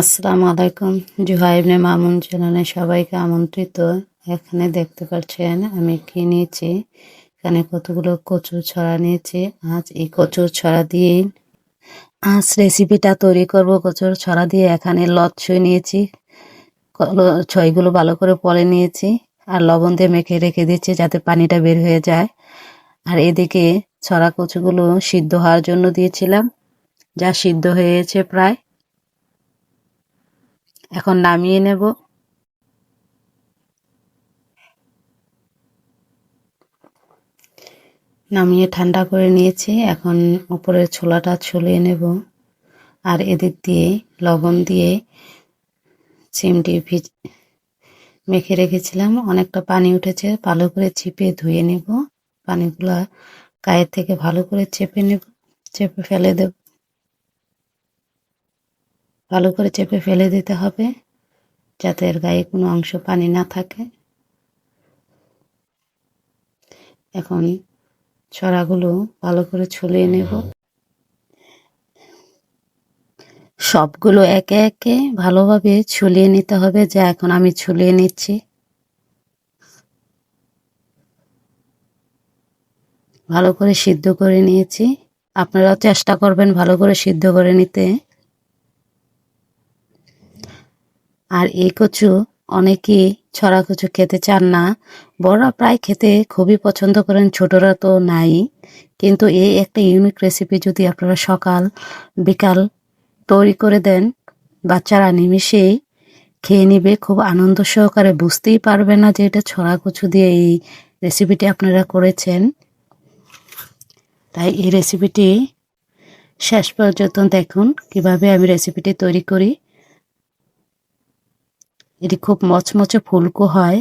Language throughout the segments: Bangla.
আসসালামু আলাইকুম। জুহাইবনে মামুন চ্যানেলে সবাইকে আমন্ত্রিত। এখানে দেখতে পাচ্ছেন, আমি কি নিয়েছি? এখানে কতগুলো কচুর ছড়া নিয়েছি। আজ এই কচুর ছড়া দিয়ে আজ রেসিপিটা তৈরি করব। কচুর ছড়া দিয়ে এখানে লচ্ছই নিয়েছি। ছয়গুলো ভালো করে পরে নিয়েছি আর লবণ দিয়ে মেখে রেখে দিচ্ছি যাতে পানিটা বের হয়ে যায়। আর এদিকে ছড়া কচুগুলো সিদ্ধ হওয়ার জন্য দিয়েছিলাম। যা সিদ্ধ হয়েছে প্রায়। এখন নামিয়ে নেব। নামিয়ে ঠান্ডা করে নিয়েছি, এখন উপরের ছোলাটা ছুলিয়ে নেব। আর এদিক দিয়ে লবণ দিয়ে চিমটি ভিজ মেখে রেখেছিলাম। অনেকটা পানি উঠেছে, ভালো করে চিপে ধুয়ে নেব। পানিগুলা গায়ের থেকে ভালো করে চেপে নেব, চেপে ফেলে দেব। ভালো করে চেপে ফেলে দিতে হবে, যাতে এর গায়ে কোনো অংশ পানি না থাকে। এখন ছড়াগুলো ভালো করে ছুলিয়ে নেব। সবগুলো একে একে ভালোভাবে ছুলিয়ে নিতে হবে, যা এখন আমি ছুলিয়ে নিচ্ছি। ভালো করে সিদ্ধ করে নিয়েছি। আপনারাও চেষ্টা করবেন ভালো করে সিদ্ধ করে নিতে। আর এই কচু অনেকেই ছড়া কচু খেতে চান না। বড়রা প্রায় খেতে খুবই পছন্দ করেন, ছোটরা তো নাই। কিন্তু এই একটা ইউনিক রেসিপি যদি আপনারা সকাল, বিকাল তৈরি করে দেন, বাচ্চারা নিমিষেই খেয়ে নিবে, খুব আনন্দ সহকারে। বুঝতেই পারবে না যে এটা ছড়া কচু দিয়ে এই রেসিপিটি আপনারা করেছেন। তাই এই রেসিপিটি শেষ পর্যন্ত দেখুন, কীভাবে আমি রেসিপিটি তৈরি করি। এটি খুব মচমচে ফুলকো হয়।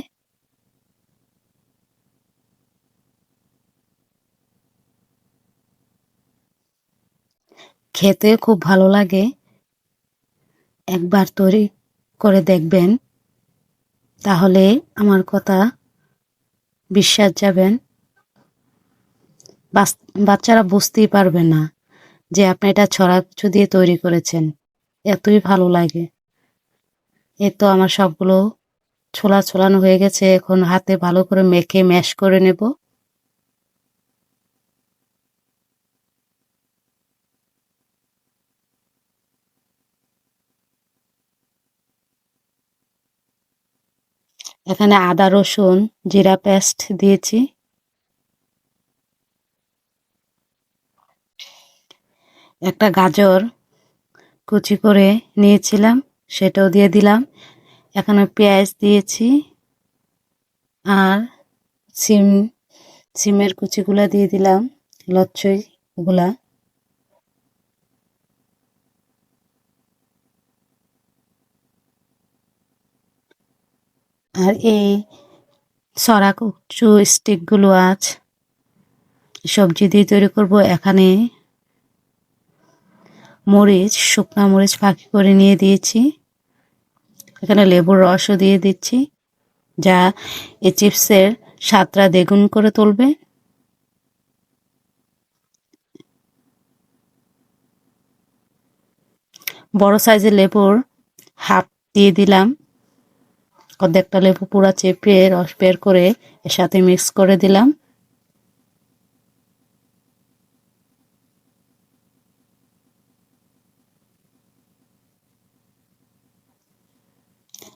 খেতে খুব ভালো লাগে। একবার তৈরি করে দেখবেন। তাহলে আমার কথা বিশ্বাস যাবেন। বাচ্চারা বুঝতেই পারবে না যে আপনি এটা ছড়া কিছু দিয়ে তৈরি করেছেন। এতই ভালো লাগে। এই তো আমার সবগুলো ছোলা ছোলানো হয়ে গেছে, এখন হাতে ভালো করে মেখে ম্যাশ করে নেব। এখানে আদা, রসুন, জিরা পেস্ট দিয়েছি। একটা গাজর কুচি করে নিয়েছিলাম। সেটাও দিয়ে দিলাম। এখানে পেঁয়াজ দিয়েছি আর সিম, সিমের কুচিগুলা দিয়ে দিলাম, লচ্ছই গুলা। আর এই সরা কুচু স্টিকগুলো আজ সবজি দিয়ে তৈরি করব। এখানে মরিচ, শুকনা মরিচ ফাঁকি করে নিয়ে দিয়েছি। এখানে লেবুর রসও দিয়ে দিচ্ছি, যা এই চিপসের স্বাদটা দ্বিগুণ করে তুলবে। বড় সাইজের লেবুর হাফ দিয়ে দিলাম। অর্ধেকটা লেবু পুরা চেপে রস বের করে এর সাথে মিক্স করে দিলাম।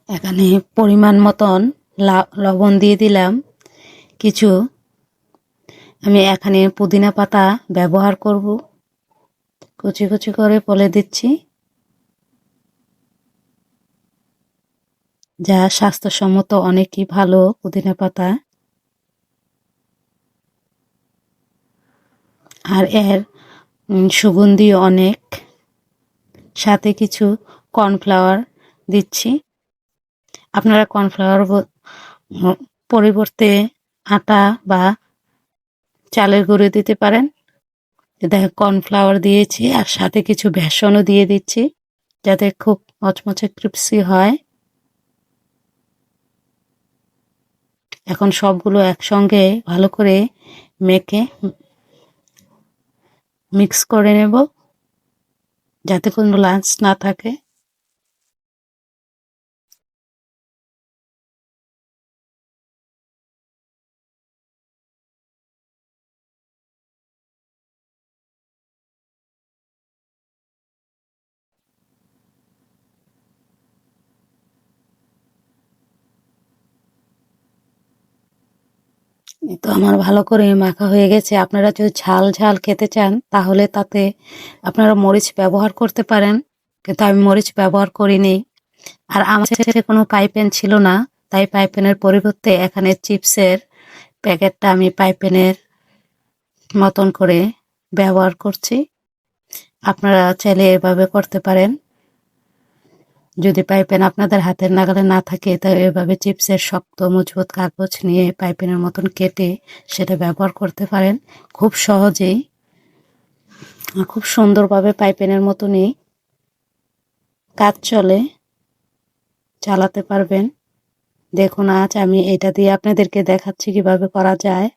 এখানে পরিমাণ মতন লবণ দিয়ে দিলাম। কিছু। আমি এখানে পুদিনা পাতা ব্যবহার করব। কুচি কুচি করে বলে দিচ্ছি। যা স্বাস্থ্যসম্মত, অনেকই ভালো পুদিনা পাতা। আর এর সুগন্ধি অনেক। সাথে কিছু কর্নফ্লাওয়ার দিচ্ছি। আপনারা কর্নফ্লাওয়ার পরিবর্তে আটা বা চালের গুঁড়ো দিতে পারেন। দেখো কর্নফ্লাওয়ার দিয়েছি আর সাথে কিছু বেসনও দিয়ে দিচ্ছি যাতে খুব মচমচে ক্রিপসি হয়। এখন সবগুলো একসঙ্গে ভালো করে মেখে মিক্স করে নেব যাতে কোনো লাঞ্চ না থাকে। তো আমার ভালো করে মাখা হয়ে গেছে। আপনারা যদি ঝাল ঝাল খেতে চান, তাহলে তাতে আপনারা মরিচ ব্যবহার করতে পারেন, কিন্তু আমি মরিচ ব্যবহার করিনি। আর আমার কাছে কোনো পাইপেন ছিল না, তাই পাইপেনের পরিবর্তে এখানে চিপসের প্যাকেটটা আমি পাইপেনের মতন করে ব্যবহার করছি। আপনারা চাইলে এভাবে করতে পারেন। যদি পাইপেন আপনাদের হাতের নাগালে না থাকে তাহলে এভাবে চিপসের শক্ত, মজবুত কাগজ নিয়ে পাইপেনের মতন কেটে সেটা ব্যবহার করতে পারেন। খুব সহজেই, খুব সুন্দরভাবে পাইপেনের মতনই কাজ চলে, চালাতে পারবেন। দেখুন, আজ আমি এটা দিয়ে আপনাদেরকে দেখাচ্ছি কীভাবে করা যায়।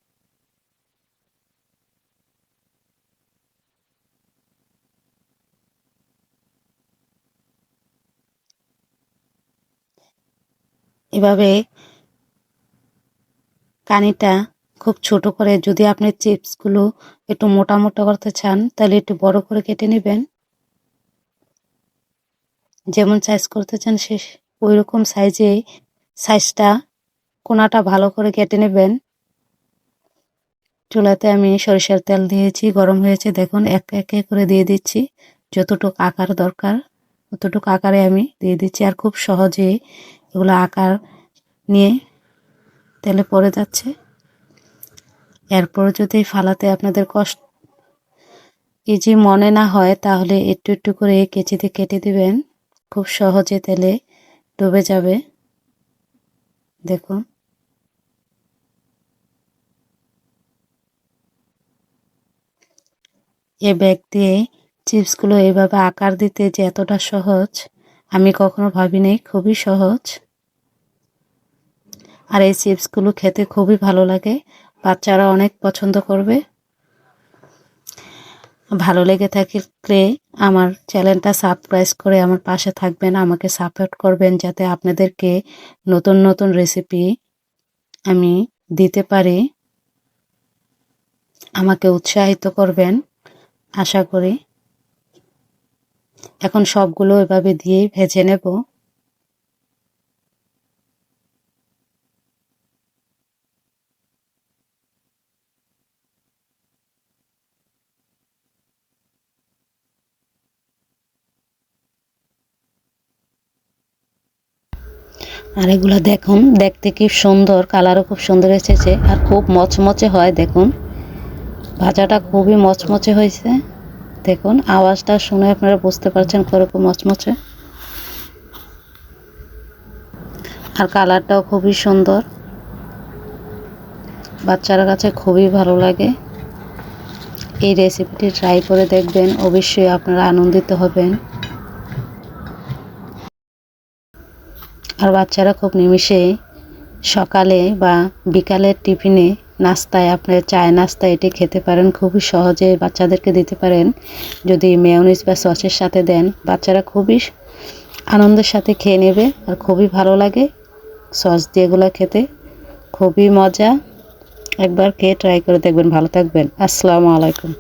কানিটা খুব ছোট করে যদি আপনি চিপসগুলো একটু মোটা মোটা করতে চান, তাহলে একটু বড় করে কেটে নেবেন। যেমন সাইজ করতে চান সে ওই রকম সাইজে সাইজটা কোনাটা ভালো করে কেটে নেবেন। চুলাতে আমি সরিষার তেল দিয়েছি, গরম হয়েছে। দেখুন, এক এক করে দিয়ে দিচ্ছি। যতটুকু আকার দরকার, ততটুকু আকারে আমি দিয়ে দিচ্ছি। আর খুব সহজে এগুলো আকার নিয়ে তেলে পড়ে যাচ্ছে। এরপর যদি ফালাতে আপনাদের কষ্ট ইজি মনে না হয়, তাহলে একটু একটু করে কেচিতে কেটে দিবেন। খুব সহজে তেলে ডুবে যাবে। দেখুন। এ ব্যাগ দিয়ে চিপসগুলো এভাবে আকার দিতে যে এতটা সহজ আমি কখনো ভাবিনি, খুবই সহজ। আর এই চিপসগুলো খেতে খুবই ভালো লাগে, বাচ্চারা অনেক পছন্দ করবে। ভালো লেগে থাকলে আমার চ্যানেলটা সাবস্ক্রাইব করে আমার পাশে থাকবেন, আমাকে সাপোর্ট করবেন যাতে আপনাদেরকে নতুন নতুন রেসিপি আমি দিতে পারি। আমাকে উৎসাহিত করবেন, আশা করি। এখন সবগুলো এভাবে দিয়ে ভেজে নেব। আর এগুলো দেখুন, দেখতে কি সুন্দর, কালারও খুব সুন্দর এসেছে আর খুব মচমচে হয়, দেখুন। ভাজাটা খুবই মচমচে হয়েছে। দেখুন, আওয়াজটা শুনে আপনারা বুঝতে পারছেন কীরকম মচমচে। আর কালারটাও খুবই সুন্দর। বাচ্চার কাছে খুবই ভালো লাগে। এই রেসিপিটি ট্রাই করে দেখবেন, অবশ্যই আপনারা আনন্দিত হবেন। আর বাচ্চারা খুব নিমিষে সকালে বা বিকালের টিফিনে নাস্তায় আপনার চায় নাস্তা এটি খেতে পারেন, খুবই সহজে বাচ্চাদেরকে দিতে পারেন। যদি মেয়নিজ বা সসের সাথে দেন, বাচ্চারা খুবই আনন্দের সাথে খেয়ে নেবে আর খুবই ভালো লাগে সস দিয়ে এগুলো খেতে। খুবই মজা। একবার খেয়ে ট্রাই করে দেখবেন। ভালো থাকবেন। আসসালামু আলাইকুম।